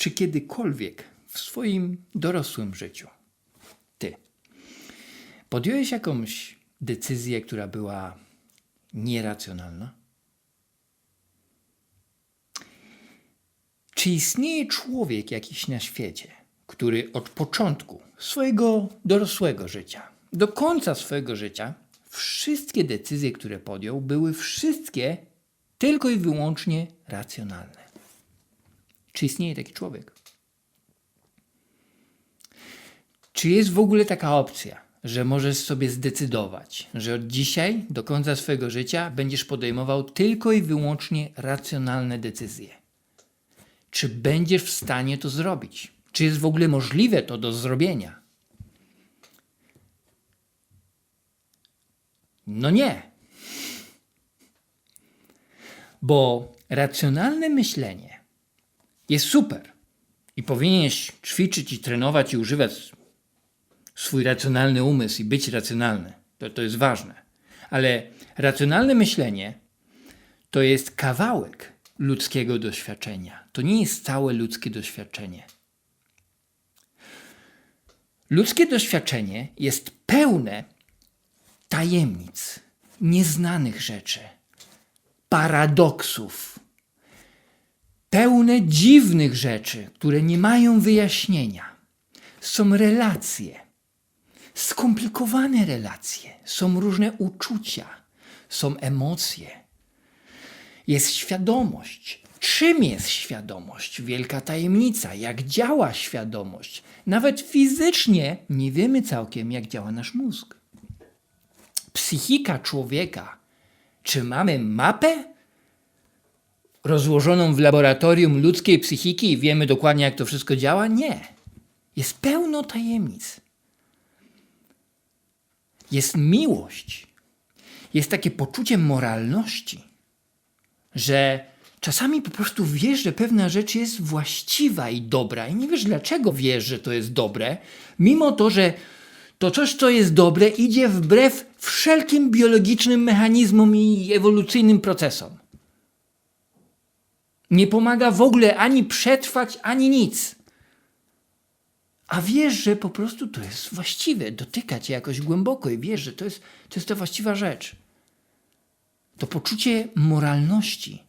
Czy kiedykolwiek w swoim dorosłym życiu ty podjąłeś jakąś decyzję, która była nieracjonalna? Czy istnieje człowiek jakiś na świecie, który od początku swojego dorosłego życia do końca swojego życia wszystkie decyzje, które podjął, były wszystkie tylko i wyłącznie racjonalne? Czy istnieje taki człowiek? Czy jest w ogóle taka opcja, że możesz sobie zdecydować, że od dzisiaj do końca swojego życia będziesz podejmował tylko i wyłącznie racjonalne decyzje? Czy będziesz w stanie to zrobić? Czy jest w ogóle możliwe to do zrobienia? No nie. Bo racjonalne myślenie jest super i powinieneś ćwiczyć i trenować i używać swój racjonalny umysł i być racjonalny. To, to jest ważne. Ale racjonalne myślenie to jest kawałek ludzkiego doświadczenia. To nie jest całe ludzkie doświadczenie. Ludzkie doświadczenie jest pełne tajemnic, nieznanych rzeczy, paradoksów, pełne dziwnych rzeczy, które nie mają wyjaśnienia. Są relacje, skomplikowane relacje, są różne uczucia, są emocje. Jest świadomość. Czym jest świadomość? Wielka tajemnica. Jak działa świadomość? Nawet fizycznie nie wiemy całkiem, jak działa nasz mózg. Psychika człowieka. Czy mamy mapę rozłożoną w laboratorium ludzkiej psychiki i wiemy dokładnie, jak to wszystko działa? Nie. Jest pełno tajemnic. Jest miłość. Jest takie poczucie moralności, że czasami po prostu wiesz, że pewna rzecz jest właściwa i dobra, i nie wiesz, dlaczego wiesz, że to jest dobre, mimo to, że to coś, co jest dobre, idzie wbrew wszelkim biologicznym mechanizmom i ewolucyjnym procesom. Nie pomaga w ogóle ani przetrwać, ani nic. A wiesz, że po prostu to jest właściwe, dotyka cię jakoś głęboko i wiesz, że to jest, to jest ta właściwa rzecz. To poczucie moralności,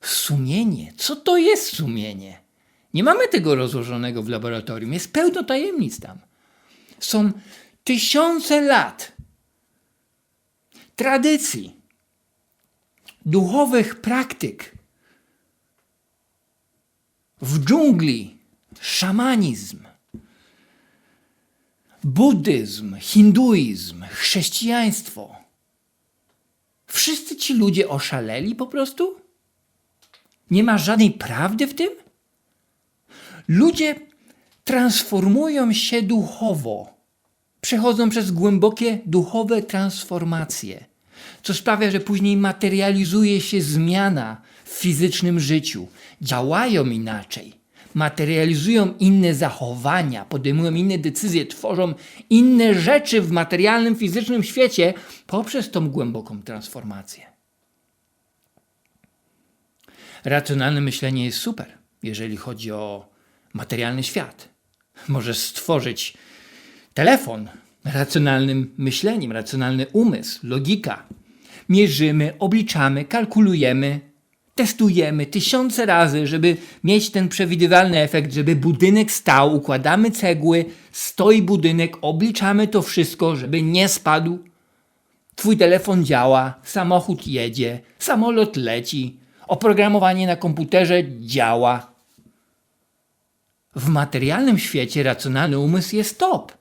sumienie. Co to jest sumienie? Nie mamy tego rozłożonego w laboratorium, jest pełno tajemnic tam. Są tysiące lat tradycji, duchowych praktyk. W dżungli szamanizm, buddyzm, hinduizm, chrześcijaństwo. Wszyscy ci ludzie oszaleli po prostu? Nie ma żadnej prawdy w tym? Ludzie transformują się duchowo, przechodzą przez głębokie duchowe transformacje, co sprawia, że później materializuje się zmiana w fizycznym życiu. Działają inaczej, materializują inne zachowania, podejmują inne decyzje, tworzą inne rzeczy w materialnym, fizycznym świecie poprzez tą głęboką transformację. Racjonalne myślenie jest super, jeżeli chodzi o materialny świat. Możesz stworzyć telefon racjonalnym myśleniem, racjonalny umysł, logika. Mierzymy, obliczamy, kalkulujemy, testujemy tysiące razy, żeby mieć ten przewidywalny efekt, żeby budynek stał, układamy cegły, stoi budynek, obliczamy to wszystko, żeby nie spadł. Twój telefon działa, samochód jedzie, samolot leci, oprogramowanie na komputerze działa. W materialnym świecie racjonalny umysł jest top.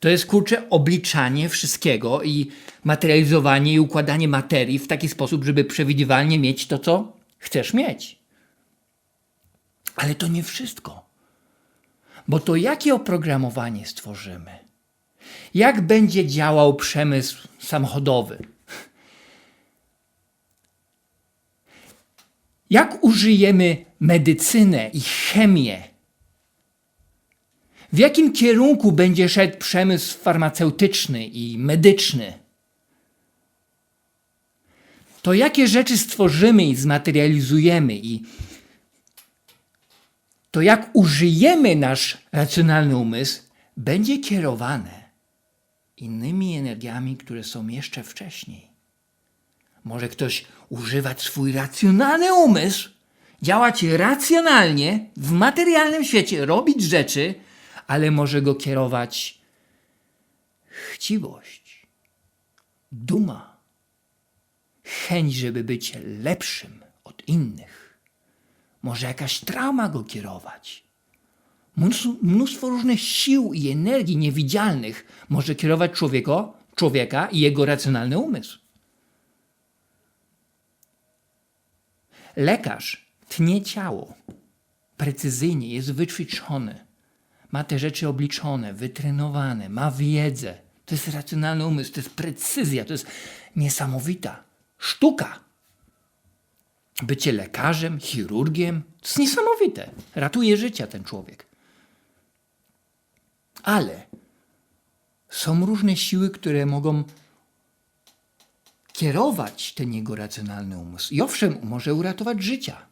To jest kurczę obliczanie wszystkiego i materializowanie i układanie materii w taki sposób, żeby przewidywalnie mieć to, co chcesz mieć. Ale to nie wszystko. Bo to jakie oprogramowanie stworzymy? Jak będzie działał przemysł samochodowy? Jak użyjemy medycynę i chemię? W jakim kierunku będzie szedł przemysł farmaceutyczny i medyczny? To jakie rzeczy stworzymy i zmaterializujemy i to jak użyjemy nasz racjonalny umysł, będzie kierowane innymi energiami, które są jeszcze wcześniej. Może ktoś używać swój racjonalny umysł, działać racjonalnie w materialnym świecie, robić rzeczy, ale może go kierować chciwość, duma, chęć, żeby być lepszym od innych. Może jakaś trauma go kierować. Mnóstwo, różnych sił i energii niewidzialnych może kierować człowieka, człowieka i jego racjonalny umysł. Lekarz tnie ciało precyzyjnie, jest wyćwiczony, ma te rzeczy obliczone, wytrenowane, ma wiedzę. To jest racjonalny umysł, to jest precyzja, to jest niesamowita sztuka. Bycie lekarzem, chirurgiem, to jest niesamowite. Ratuje życia ten człowiek. Ale są różne siły, które mogą kierować ten jego racjonalny umysł. I owszem, może uratować życia.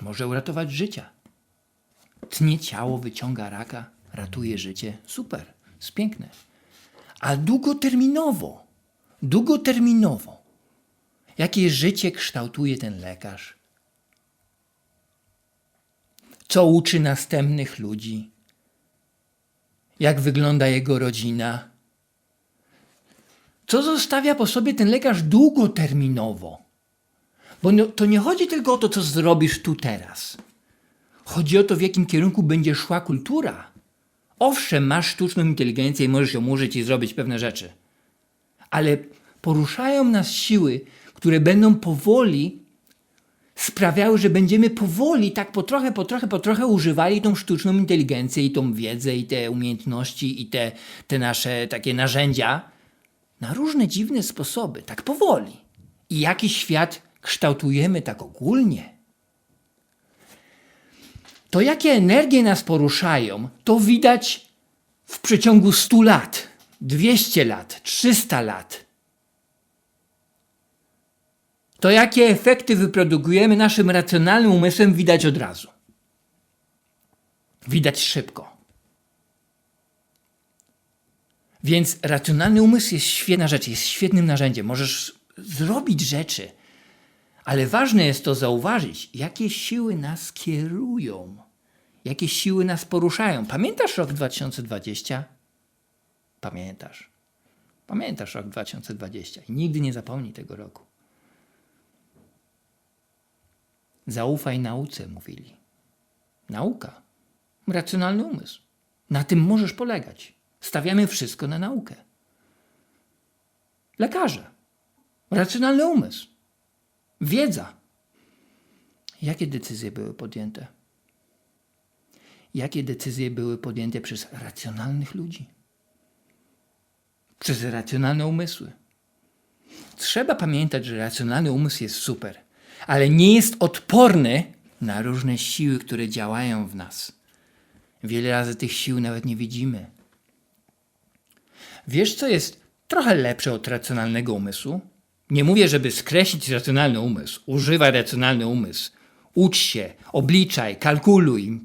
Może uratować życia. Tnie ciało, wyciąga raka, ratuje życie. Super, jest piękne. A długoterminowo, długoterminowo, jakie życie kształtuje ten lekarz? Co uczy następnych ludzi? Jak wygląda jego rodzina? Co zostawia po sobie ten lekarz długoterminowo? Bo no, to nie chodzi tylko o to, co zrobisz tu teraz. Chodzi o to, w jakim kierunku będzie szła kultura. Owszem, masz sztuczną inteligencję i możesz ją użyć i zrobić pewne rzeczy. Ale poruszają nas siły, które będą powoli sprawiały, że będziemy powoli, tak po trochę, po trochę, po trochę używali tą sztuczną inteligencję i tą wiedzę i te umiejętności i te, te nasze takie narzędzia na różne dziwne sposoby, tak powoli. I jaki świat kształtujemy tak ogólnie. To jakie energie nas poruszają, to widać w przeciągu 100 lat, 200 lat, 300 lat. To jakie efekty wyprodukujemy naszym racjonalnym umysłem widać od razu. Widać szybko. Więc racjonalny umysł jest świetna rzecz, jest świetnym narzędziem. Możesz zrobić rzeczy, ale ważne jest to zauważyć, jakie siły nas kierują, jakie siły nas poruszają. Pamiętasz rok 2020? Pamiętasz. Pamiętasz rok 2020 i nigdy nie zapomnij tego roku. Zaufaj nauce, mówili. Nauka. Racjonalny umysł. Na tym możesz polegać. Stawiamy wszystko na naukę. Lekarze. Racjonalny umysł. Wiedza. Jakie decyzje były podjęte? Jakie decyzje były podjęte przez racjonalnych ludzi? Przez racjonalne umysły. Trzeba pamiętać, że racjonalny umysł jest super, ale nie jest odporny na różne siły, które działają w nas. Wiele razy tych sił nawet nie widzimy. Wiesz, co jest trochę lepsze od racjonalnego umysłu? Nie mówię, żeby skreślić racjonalny umysł. Używaj racjonalny umysł. Ucz się, obliczaj, kalkuluj.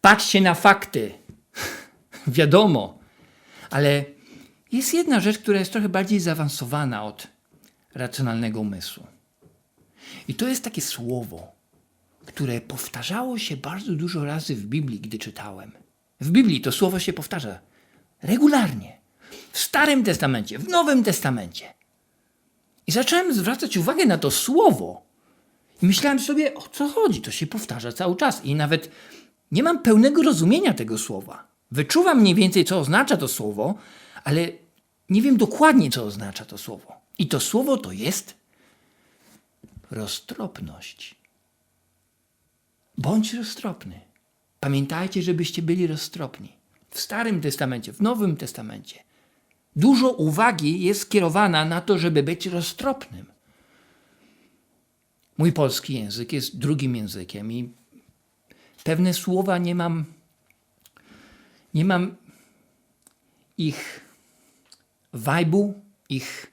Patrzcie na fakty. Wiadomo. Ale jest jedna rzecz, która jest trochę bardziej zaawansowana od racjonalnego umysłu. I to jest takie słowo, które powtarzało się bardzo dużo razy w Biblii, gdy czytałem. W Biblii to słowo się powtarza regularnie. W Starym Testamencie, w Nowym Testamencie. I zacząłem zwracać uwagę na to słowo. I myślałem sobie, o co chodzi? To się powtarza cały czas. I nawet nie mam pełnego rozumienia tego słowa. Wyczuwam mniej więcej, co oznacza to słowo, ale nie wiem dokładnie, co oznacza to słowo. I to słowo to jest roztropność. Bądź roztropny. Pamiętajcie, żebyście byli roztropni. W Starym Testamencie, w Nowym Testamencie. Dużo uwagi jest skierowana na to, żeby być roztropnym. Mój polski język jest drugim językiem i pewne słowa nie mam, nie mam ich wajbu, ich,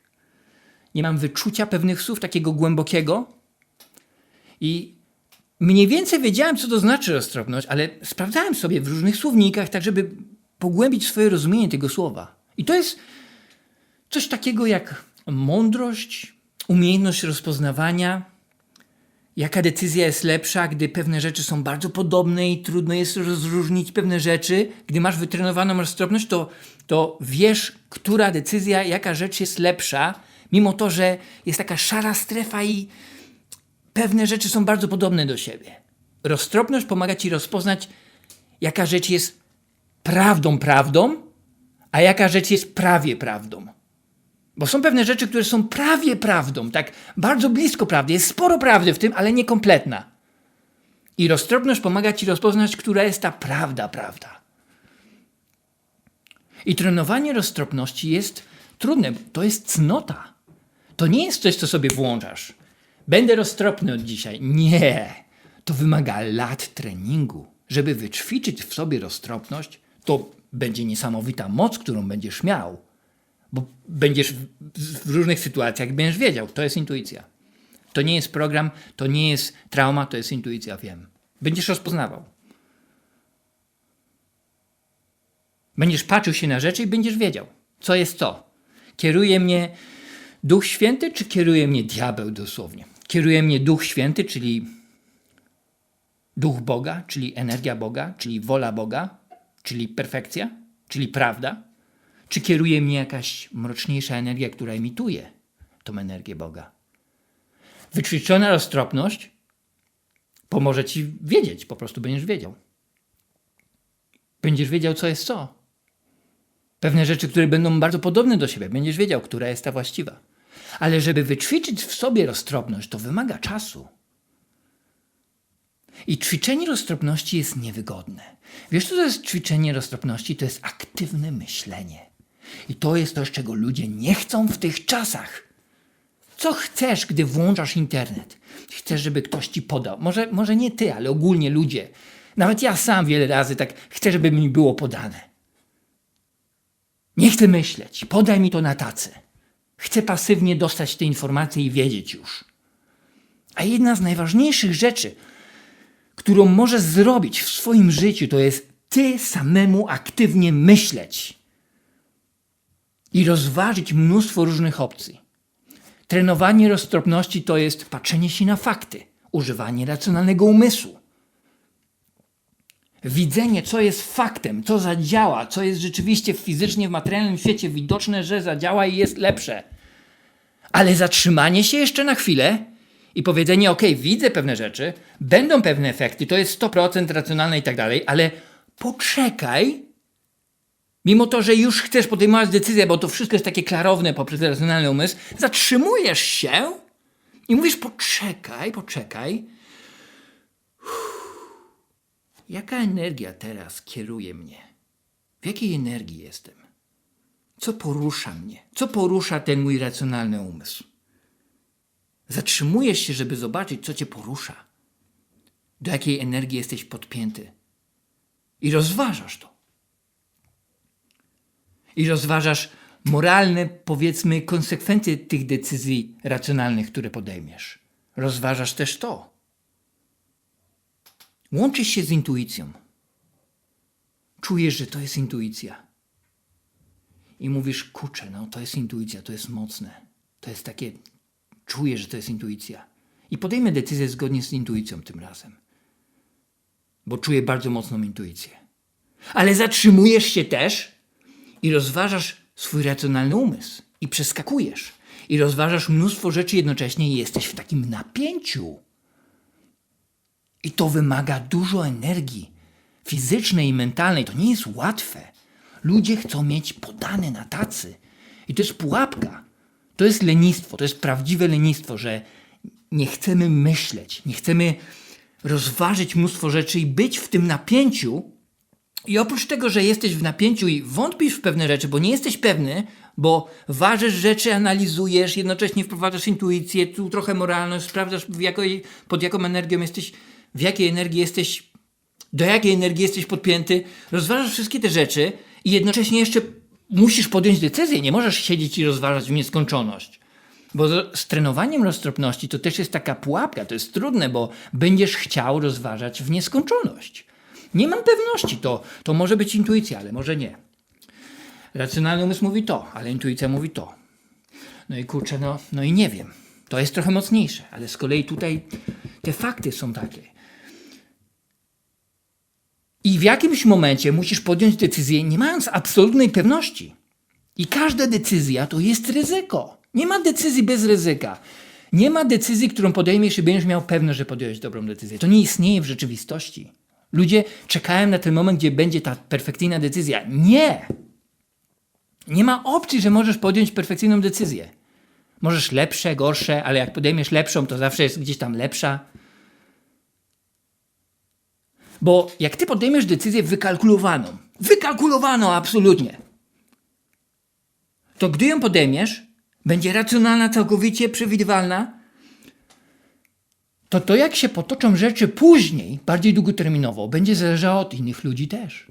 nie mam wyczucia pewnych słów takiego głębokiego i Mniej więcej wiedziałem, co to znaczy roztropność, ale sprawdzałem sobie w różnych słownikach, tak żeby pogłębić swoje rozumienie tego słowa. I to jest coś takiego jak mądrość, umiejętność rozpoznawania, jaka decyzja jest lepsza, gdy pewne rzeczy są bardzo podobne i trudno jest rozróżnić pewne rzeczy. Gdy masz wytrenowaną roztropność, to, to wiesz, która decyzja, jaka rzecz jest lepsza, mimo to, że jest taka szara strefa i pewne rzeczy są bardzo podobne do siebie. Roztropność pomaga ci rozpoznać, jaka rzecz jest prawdą, prawdą, a jaka rzecz jest prawie prawdą. Bo są pewne rzeczy, które są prawie prawdą, tak bardzo blisko prawdy. Jest sporo prawdy w tym, ale niekompletna. I roztropność pomaga ci rozpoznać, która jest ta prawda, prawda. I trenowanie roztropności jest trudne. To jest cnota. To nie jest coś, co sobie włączasz. Będę roztropny od dzisiaj. Nie. To wymaga lat treningu. Żeby wyćwiczyć w sobie roztropność, to będzie niesamowita moc, którą będziesz miał. Bo będziesz w, różnych sytuacjach będziesz wiedział, to jest intuicja. To nie jest program, to nie jest trauma, to jest intuicja, wiem. Będziesz rozpoznawał. Będziesz patrzył się na rzeczy i będziesz wiedział, co jest co. Kieruje mnie Duch Święty, czy kieruje mnie diabeł dosłownie? Kieruje mnie Duch Święty, czyli Duch Boga, czyli energia Boga, czyli wola Boga, czyli perfekcja, czyli prawda? Czy kieruje mnie jakaś mroczniejsza energia, która emituje tą energię Boga? Wyćwiczona roztropność pomoże ci wiedzieć, po prostu będziesz wiedział. Będziesz wiedział, co jest co. Pewne rzeczy, które będą bardzo podobne do siebie, będziesz wiedział, która jest ta właściwa. Ale żeby wyćwiczyć w sobie roztropność, to wymaga czasu. I ćwiczenie roztropności jest niewygodne. Wiesz, co to jest ćwiczenie roztropności? To jest aktywne myślenie. I to jest coś, czego ludzie nie chcą w tych czasach. Co chcesz, gdy włączasz internet? Chcesz, żeby ktoś ci podał. Może, może nie ty, ale ogólnie ludzie. Nawet ja sam wiele razy tak chcę, żeby mi było podane. Nie chcę myśleć. Podaj mi to na tacy. Chcę pasywnie dostać te informacje i wiedzieć już. A jedna z najważniejszych rzeczy, którą możesz zrobić w swoim życiu, to jest ty samemu aktywnie myśleć i rozważyć mnóstwo różnych opcji. Trenowanie roztropności to jest patrzenie się na fakty, używanie racjonalnego umysłu. Widzenie, co jest faktem, co zadziała, co jest rzeczywiście fizycznie w materialnym świecie widoczne, że zadziała i jest lepsze. Ale zatrzymanie się jeszcze na chwilę i powiedzenie: OK, widzę pewne rzeczy, będą pewne efekty, to jest 100% racjonalne i tak dalej, ale poczekaj, mimo to, że już chcesz podejmować decyzję, bo to wszystko jest takie klarowne poprzez racjonalny umysł, zatrzymujesz się i mówisz: poczekaj, poczekaj. Jaka energia teraz kieruje mnie? W jakiej energii jestem? Co porusza mnie? Co porusza ten mój racjonalny umysł? Zatrzymujesz się, żeby zobaczyć, co cię porusza. Do jakiej energii jesteś podpięty. I rozważasz to. I rozważasz moralne, powiedzmy, konsekwencje tych decyzji racjonalnych, które podejmiesz. Rozważasz też to. Łączysz się z intuicją. Czujesz, że to jest intuicja. I mówisz, kurczę, no to jest intuicja, to jest mocne. To jest takie, czuję, że to jest intuicja. I podejmę decyzję zgodnie z intuicją tym razem. Bo czuję bardzo mocną intuicję. Ale zatrzymujesz się też i rozważasz swój racjonalny umysł. I przeskakujesz. I rozważasz mnóstwo rzeczy jednocześnie i jesteś w takim napięciu. I to wymaga dużo energii fizycznej i mentalnej. To nie jest łatwe. Ludzie chcą mieć podane na tacy. I to jest pułapka. To jest lenistwo, to jest prawdziwe lenistwo, że nie chcemy myśleć, nie chcemy rozważyć mnóstwo rzeczy i być w tym napięciu. I oprócz tego, że jesteś w napięciu i wątpisz w pewne rzeczy, bo nie jesteś pewny, bo ważysz rzeczy, analizujesz, jednocześnie wprowadzasz intuicję, tu trochę moralność, sprawdzasz jakiej, pod jaką energią jesteś, w jakiej energii jesteś, do jakiej energii jesteś podpięty, rozważasz wszystkie te rzeczy i jednocześnie jeszcze musisz podjąć decyzję. Nie możesz siedzieć i rozważać w nieskończoność. Bo z, trenowaniem roztropności to też jest taka pułapka, to jest trudne, bo będziesz chciał rozważać w nieskończoność. Nie mam pewności, to, to może być intuicja, ale może nie. Racjonalny umysł mówi to, ale intuicja mówi to. No i kurczę, no, no i nie wiem. To jest trochę mocniejsze, ale z kolei tutaj te fakty są takie. I w jakimś momencie musisz podjąć decyzję, nie mając absolutnej pewności. I każda decyzja to jest ryzyko. Nie ma decyzji bez ryzyka. Nie ma decyzji, którą podejmiesz i będziesz miał pewność, że podjąłeś dobrą decyzję. To nie istnieje w rzeczywistości. Ludzie czekają na ten moment, gdzie będzie ta perfekcyjna decyzja. Nie! Nie ma opcji, że możesz podjąć perfekcyjną decyzję. Możesz lepsze, gorsze, ale jak podejmiesz lepszą, to zawsze jest gdzieś tam lepsza. Bo jak ty podejmiesz decyzję wykalkulowaną, wykalkulowaną absolutnie, to gdy ją podejmiesz, będzie racjonalna, całkowicie przewidywalna, to to jak się potoczą rzeczy później, bardziej długoterminowo, będzie zależało od innych ludzi też.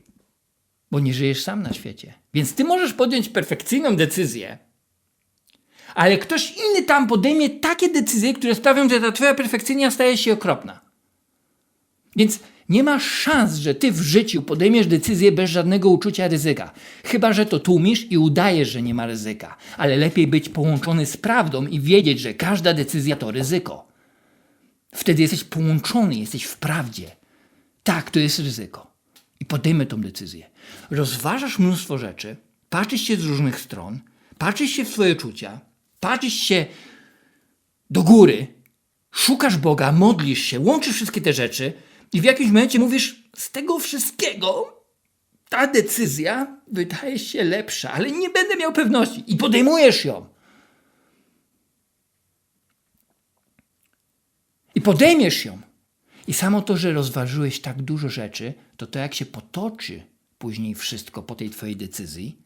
Bo nie żyjesz sam na świecie. Więc ty możesz podjąć perfekcyjną decyzję, ale ktoś inny tam podejmie takie decyzje, które sprawią, że ta twoja perfekcyjna staje się okropna. Więc nie masz szans, że ty w życiu podejmiesz decyzję bez żadnego uczucia ryzyka. Chyba, że to tłumisz i udajesz, że nie ma ryzyka. Ale lepiej być połączony z prawdą i wiedzieć, że każda decyzja to ryzyko. Wtedy jesteś połączony, jesteś w prawdzie. Tak, to jest ryzyko. I podejmę tą decyzję. Rozważasz mnóstwo rzeczy, patrzysz się z różnych stron, patrzysz się w swoje czucia, patrzysz się do góry, szukasz Boga, modlisz się, łączysz wszystkie te rzeczy i w jakimś momencie mówisz, z tego wszystkiego ta decyzja wydaje się lepsza, ale nie będę miał pewności i podejmujesz ją. I podejmiesz ją. I samo to, że rozważyłeś tak dużo rzeczy, to to jak się potoczy później wszystko po tej twojej decyzji,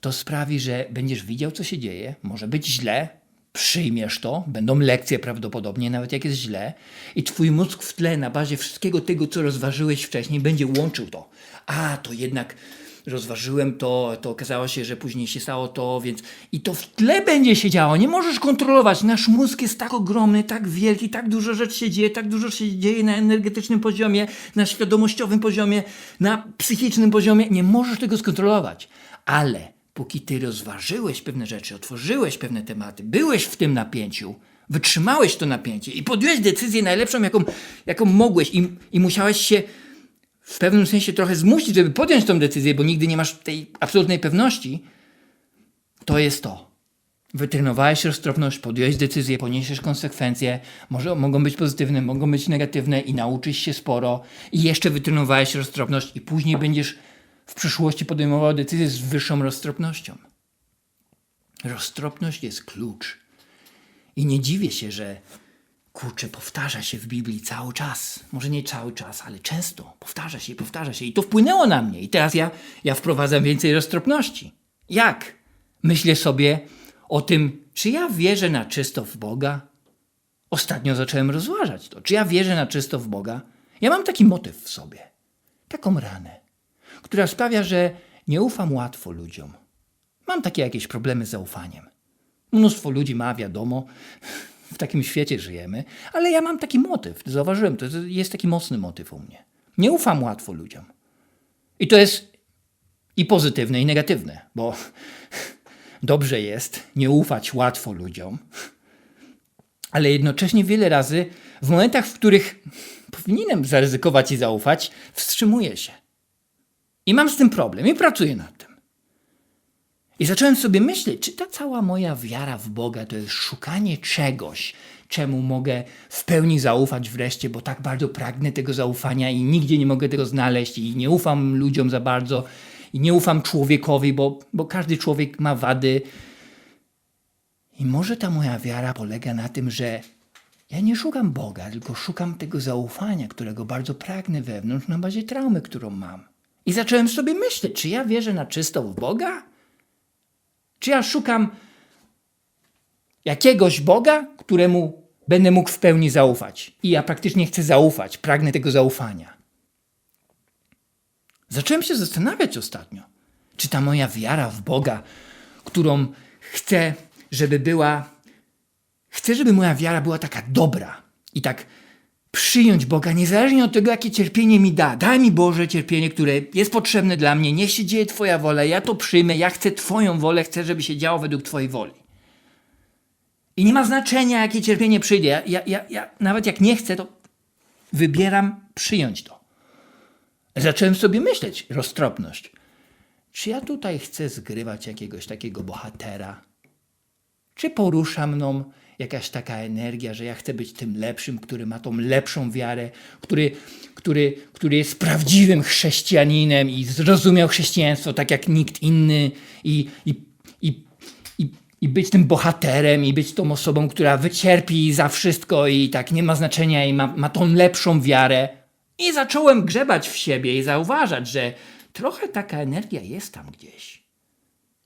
to sprawi, że będziesz widział, co się dzieje. Może być źle, przyjmiesz to, będą lekcje prawdopodobnie, nawet jak jest źle, i twój mózg w tle na bazie wszystkiego tego, co rozważyłeś wcześniej, będzie łączył to. A, to jednak rozważyłem to, to okazało się, że później się stało to, więc i to w tle będzie się działo. Nie możesz kontrolować. Nasz mózg jest tak ogromny, tak wielki, tak dużo rzeczy się dzieje, tak dużo się dzieje na energetycznym poziomie, na świadomościowym poziomie, na psychicznym poziomie. Nie możesz tego skontrolować. Ale póki ty rozważyłeś pewne rzeczy, otworzyłeś pewne tematy, byłeś w tym napięciu, wytrzymałeś to napięcie i podjąłeś decyzję najlepszą, jaką, jaką mogłeś i, i musiałeś się w pewnym sensie trochę zmusić, żeby podjąć tą decyzję, bo nigdy nie masz tej absolutnej pewności, to jest to. Wytrenowałeś roztropność, podjąłeś decyzję, poniesiesz konsekwencje, może mogą być pozytywne, mogą być negatywne i nauczysz się sporo i jeszcze wytrenowałeś roztropność i później będziesz w przyszłości podejmował decyzje z wyższą roztropnością. Roztropność jest klucz. I nie dziwię się, że kurczę, powtarza się w Biblii cały czas. Może nie cały czas, ale często. Powtarza się i powtarza się. I to wpłynęło na mnie. I teraz ja, ja wprowadzam więcej roztropności. Jak? Myślę sobie o tym, czy ja wierzę na czysto w Boga? Ostatnio zacząłem rozważać to. Czy ja wierzę na czysto w Boga? Ja mam taki motyw w sobie. Taką ranę która sprawia, że nie ufam łatwo ludziom. Mam takie jakieś problemy z zaufaniem. Mnóstwo ludzi ma, wiadomo, w takim świecie żyjemy, ale ja mam taki motyw, zauważyłem, to jest taki mocny motyw u mnie. Nie ufam łatwo ludziom. I to jest i pozytywne, i negatywne, bo dobrze jest nie ufać łatwo ludziom, ale jednocześnie wiele razy w momentach, w których powinienem zaryzykować i zaufać, wstrzymuję się. I mam z tym problem i pracuję nad tym. I zacząłem sobie myśleć, czy ta cała moja wiara w Boga to jest szukanie czegoś, czemu mogę w pełni zaufać wreszcie, bo tak bardzo pragnę tego zaufania i nigdzie nie mogę tego znaleźć i nie ufam ludziom za bardzo i nie ufam człowiekowi, bo, bo każdy człowiek ma wady. I może ta moja wiara polega na tym, że ja nie szukam Boga, tylko szukam tego zaufania, którego bardzo pragnę wewnątrz na bazie traumy, którą mam. I zacząłem sobie myśleć, czy ja wierzę na czysto w Boga? Czy ja szukam jakiegoś Boga, któremu będę mógł w pełni zaufać? I ja praktycznie chcę zaufać, pragnę tego zaufania. Zacząłem się zastanawiać ostatnio, czy ta moja wiara w Boga, którą chcę żeby była. Chcę, żeby moja wiara była taka dobra i tak przyjąć Boga, niezależnie od tego, jakie cierpienie mi da. Daj mi Boże cierpienie, które jest potrzebne dla mnie. Niech się dzieje Twoja wola, ja to przyjmę, ja chcę Twoją wolę, chcę, żeby się działo według Twojej woli. I nie ma znaczenia, jakie cierpienie przyjdzie. Ja, ja, ja, ja nawet jak nie chcę, to wybieram przyjąć to. Zacząłem sobie myśleć, roztropność. Czy ja tutaj chcę zgrywać jakiegoś takiego bohatera? Czy porusza mną jakaś taka energia, że ja chcę być tym lepszym, który ma tą lepszą wiarę, który, który, który jest prawdziwym chrześcijaninem i zrozumiał chrześcijaństwo tak jak nikt inny i, i, i, i, i być tym bohaterem i być tą osobą, która wycierpi za wszystko i tak nie ma znaczenia i ma, ma tą lepszą wiarę. I zacząłem grzebać w siebie i zauważać, że trochę taka energia jest tam gdzieś.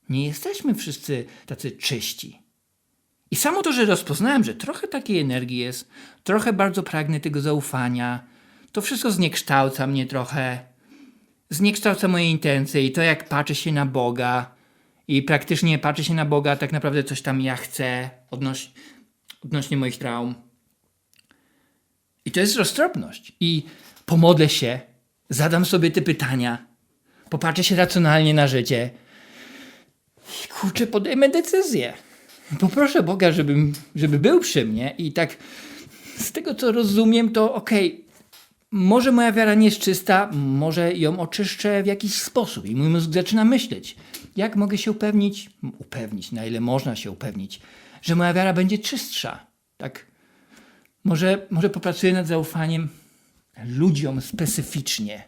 Nie jesteśmy wszyscy tacy czyści. I samo to, że rozpoznałem, że trochę takiej energii jest, trochę bardzo pragnę tego zaufania, to wszystko zniekształca mnie trochę, zniekształca moje intencje i to, jak patrzę się na Boga i praktycznie patrzę się na Boga, tak naprawdę coś tam ja chcę odnoś, odnośnie moich traum. I to jest roztropność. I pomodlę się, zadam sobie te pytania, popatrzę się racjonalnie na życie i kurczę, podejmę decyzję. Poproszę Boga, żeby, żeby był przy mnie i tak z tego co rozumiem, to okej, może moja wiara nie jest czysta, może ją oczyszczę w jakiś sposób i mój mózg zaczyna myśleć, jak mogę się upewnić, upewnić, na ile można się upewnić, że moja wiara będzie czystsza. Tak, może, może popracuję nad zaufaniem ludziom specyficznie.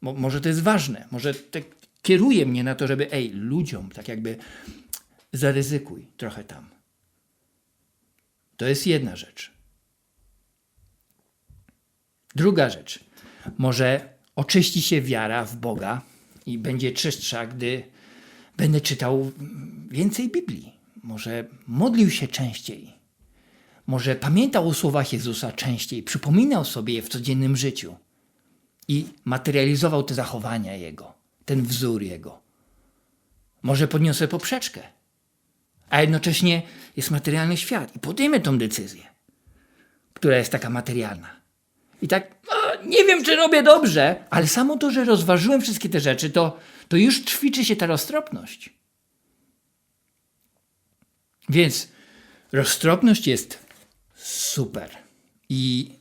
Mo, może to jest ważne, może tak kieruje mnie na to, żeby, ej, ludziom, tak jakby zaryzykuj trochę tam. To jest jedna rzecz. Druga rzecz. Może oczyści się wiara w Boga i będzie czystsza, gdy będę czytał więcej Biblii. Może modlił się częściej. Może pamiętał o słowach Jezusa częściej, przypominał sobie je w codziennym życiu i materializował te zachowania Jego, ten wzór Jego. Może podniosę poprzeczkę, a jednocześnie jest materialny świat i podejmę tą decyzję, która jest taka materialna. I tak, o, nie wiem, czy robię dobrze, ale samo to, że rozważyłem wszystkie te rzeczy, to, to już ćwiczy się ta roztropność. Więc roztropność jest super. I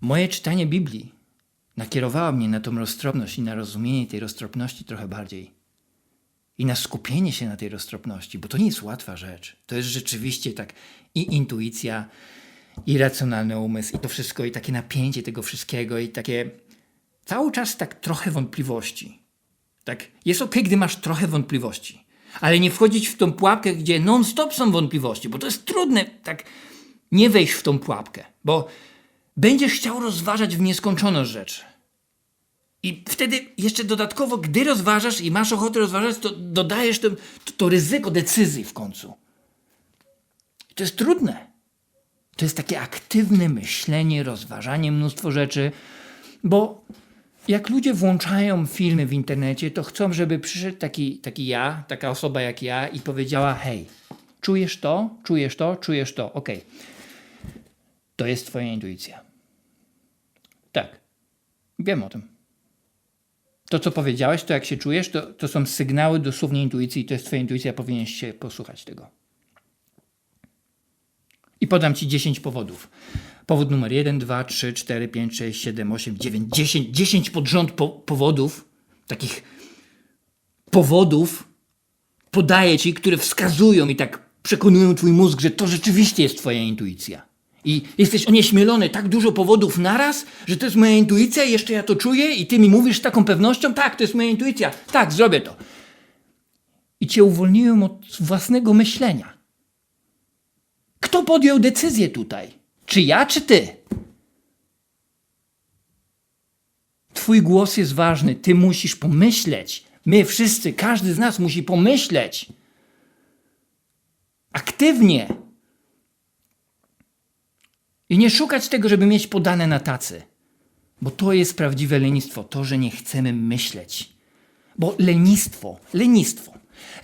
moje czytanie Biblii nakierowało mnie na tą roztropność i na rozumienie tej roztropności trochę bardziej. I na skupienie się na tej roztropności, bo to nie jest łatwa rzecz. To jest rzeczywiście tak i intuicja, i racjonalny umysł, i to wszystko, i takie napięcie tego wszystkiego, i takie cały czas tak trochę wątpliwości. Tak, jest ok, gdy masz trochę wątpliwości, ale nie wchodzić w tą pułapkę, gdzie non-stop są wątpliwości, bo to jest trudne, tak nie wejść w tą pułapkę, bo będziesz chciał rozważać w nieskończoność rzeczy. I wtedy jeszcze dodatkowo, gdy rozważasz i masz ochotę rozważać, to dodajesz to, to, to ryzyko decyzji w końcu. To jest trudne. To jest takie aktywne myślenie, rozważanie mnóstwo rzeczy, bo jak ludzie włączają filmy w internecie, to chcą, żeby przyszedł taki, taki ja, taka osoba jak ja i powiedziała: Hej, czujesz to, czujesz to, czujesz to, okej. To jest Twoja intuicja. Tak, wiem o tym. To, co powiedziałeś, to jak się czujesz, to, to są sygnały dosłownie intuicji i to jest Twoja intuicja, powinieneś się posłuchać tego. I podam Ci 10 powodów. Powód numer 1, 2, 3, 4, 5, 6, 7, 8, 9, 10, 10 pod rząd po powodów, takich powodów podaję Ci, które wskazują i tak przekonują Twój mózg, że to rzeczywiście jest Twoja intuicja. I jesteś onieśmielony tak dużo powodów naraz, że to jest moja intuicja jeszcze ja to czuję i Ty mi mówisz z taką pewnością, tak, to jest moja intuicja, tak, zrobię to. I Cię uwolniłem od własnego myślenia. Kto podjął decyzję tutaj? Czy ja, czy ty? Twój głos jest ważny. Ty musisz pomyśleć. My wszyscy, każdy z nas musi pomyśleć. Aktywnie. I nie szukać tego, żeby mieć podane na tacy. Bo to jest prawdziwe lenistwo. To, że nie chcemy myśleć. Bo lenistwo, lenistwo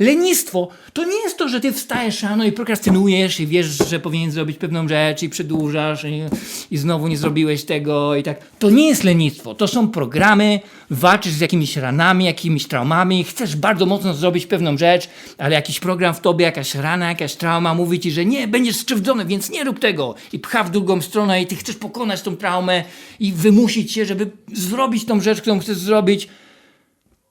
Lenistwo to nie jest to, że ty wstajesz rano i prokrastynujesz i wiesz, że powinien zrobić pewną rzecz i przedłużasz i, i znowu nie zrobiłeś tego i tak. To nie jest lenistwo. To są programy, walczysz z jakimiś ranami, jakimiś traumami, chcesz bardzo mocno zrobić pewną rzecz, ale jakiś program w tobie, jakaś rana, jakaś trauma mówi ci, że nie, będziesz skrzywdzony, więc nie rób tego. I pcha w drugą stronę i ty chcesz pokonać tą traumę i wymusić się, żeby zrobić tą rzecz, którą chcesz zrobić.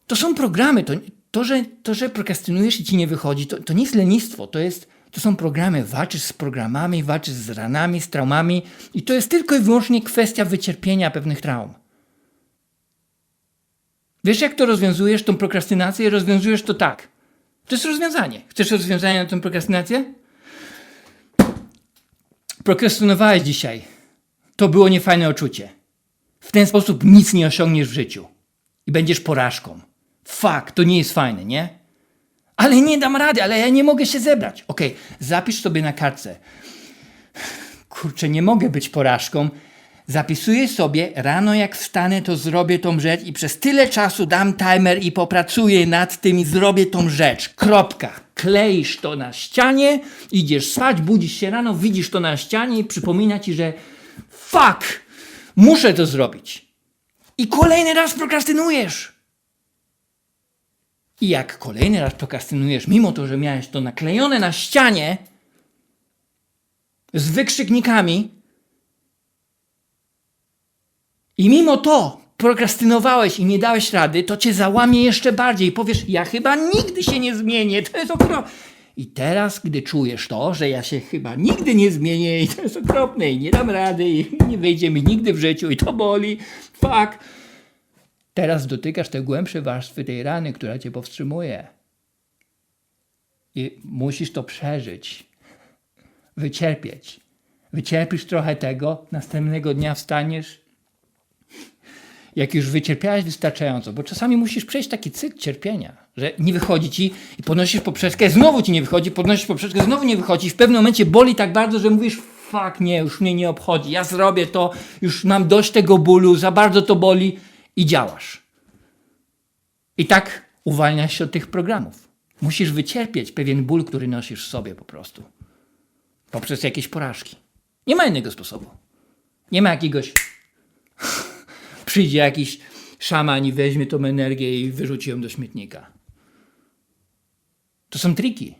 To są programy. To, to, że, to, że prokrastynujesz i ci nie wychodzi, to, to nie jest lenistwo. To, jest, to są programy. Walczysz z programami, walczysz z ranami, z traumami i to jest tylko i wyłącznie kwestia wycierpienia pewnych traum. Wiesz, jak to rozwiązujesz, tą prokrastynację? Rozwiązujesz to tak. To jest rozwiązanie. Chcesz rozwiązanie na tą prokrastynację? Prokrastynowałeś dzisiaj. To było niefajne uczucie. W ten sposób nic nie osiągniesz w życiu. I będziesz porażką. Fuck, to nie jest fajne, nie? Ale nie dam rady, ale ja nie mogę się zebrać. Okej, zapisz sobie na kartce. Kurczę, nie mogę być porażką. Zapisuję sobie, rano jak wstanę, to zrobię tą rzecz i przez tyle czasu dam timer i popracuję nad tym i zrobię tą rzecz. Kropka. Kleisz to na ścianie, idziesz spać, budzisz się rano, widzisz to na ścianie i przypomina ci, że fuck, muszę to zrobić. I kolejny raz prokrastynujesz. I jak kolejny raz prokrastynujesz, mimo to, że miałeś to naklejone na ścianie z wykrzyknikami, i mimo to prokrastynowałeś i nie dałeś rady, to cię załamie jeszcze bardziej powiesz, ja chyba nigdy się nie zmienię, to jest okropne. I teraz, gdy czujesz to, że ja się chyba nigdy nie zmienię i to jest okropne i nie dam rady i nie wyjdzie mi nigdy w życiu i to boli, fuck. Teraz dotykasz te głębsze warstwy tej rany, która cię powstrzymuje. I musisz to przeżyć, wycierpieć. Wycierpisz trochę tego, następnego dnia wstaniesz. Jak już wycierpiałeś wystarczająco, bo czasami musisz przejść taki cykl cierpienia, że nie wychodzi ci i podnosisz poprzeczkę, znowu ci nie wychodzi, podnosisz poprzeczkę, znowu nie wychodzi. I w pewnym momencie boli tak bardzo, że mówisz fuck nie, już mnie nie obchodzi, ja zrobię to, już mam dość tego bólu, za bardzo to boli i działasz. I tak uwalniasz się od tych programów. Musisz wycierpieć pewien ból, który nosisz w sobie po prostu. Poprzez jakieś porażki. Nie ma innego sposobu. Nie ma jakiegoś przyjdzie jakiś szaman i weźmie tą energię i wyrzuci ją do śmietnika. To są triki.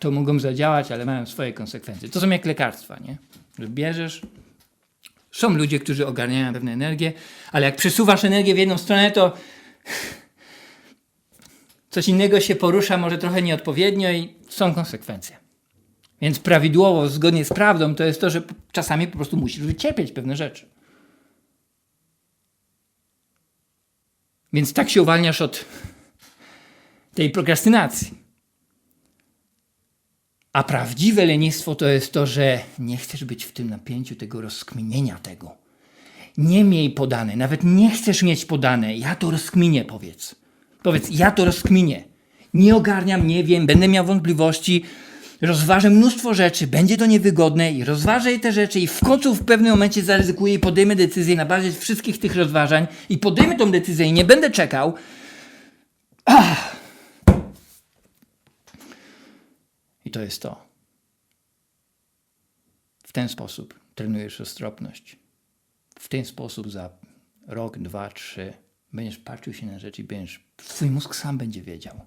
To mogą zadziałać, ale mają swoje konsekwencje. To są jak lekarstwa, nie? Że bierzesz. Są ludzie, którzy ogarniają pewne energię, ale jak przesuwasz energię w jedną stronę, to coś innego się porusza, może trochę nieodpowiednio i są konsekwencje. Więc prawidłowo, zgodnie z prawdą, to jest to, że czasami po prostu musisz wycierpieć pewne rzeczy. Więc tak się uwalniasz od tej prokrastynacji. A prawdziwe lenistwo to jest to, że nie chcesz być w tym napięciu tego rozkminienia tego. Nie miej podane, nawet nie chcesz mieć podane. Ja to rozkminię, powiedz. Powiedz, ja to rozkminię. Nie ogarniam, nie wiem, będę miał wątpliwości, rozważę mnóstwo rzeczy, będzie to niewygodne i rozważę te rzeczy i w końcu w pewnym momencie zaryzykuję i podejmę decyzję na bazie wszystkich tych rozważań i podejmę tą decyzję i nie będę czekał. Ach. I to jest to. W ten sposób trenujesz roztropność. W ten sposób za rok, dwa, trzy będziesz patrzył się na rzeczy i będziesz, twój mózg sam będzie wiedział.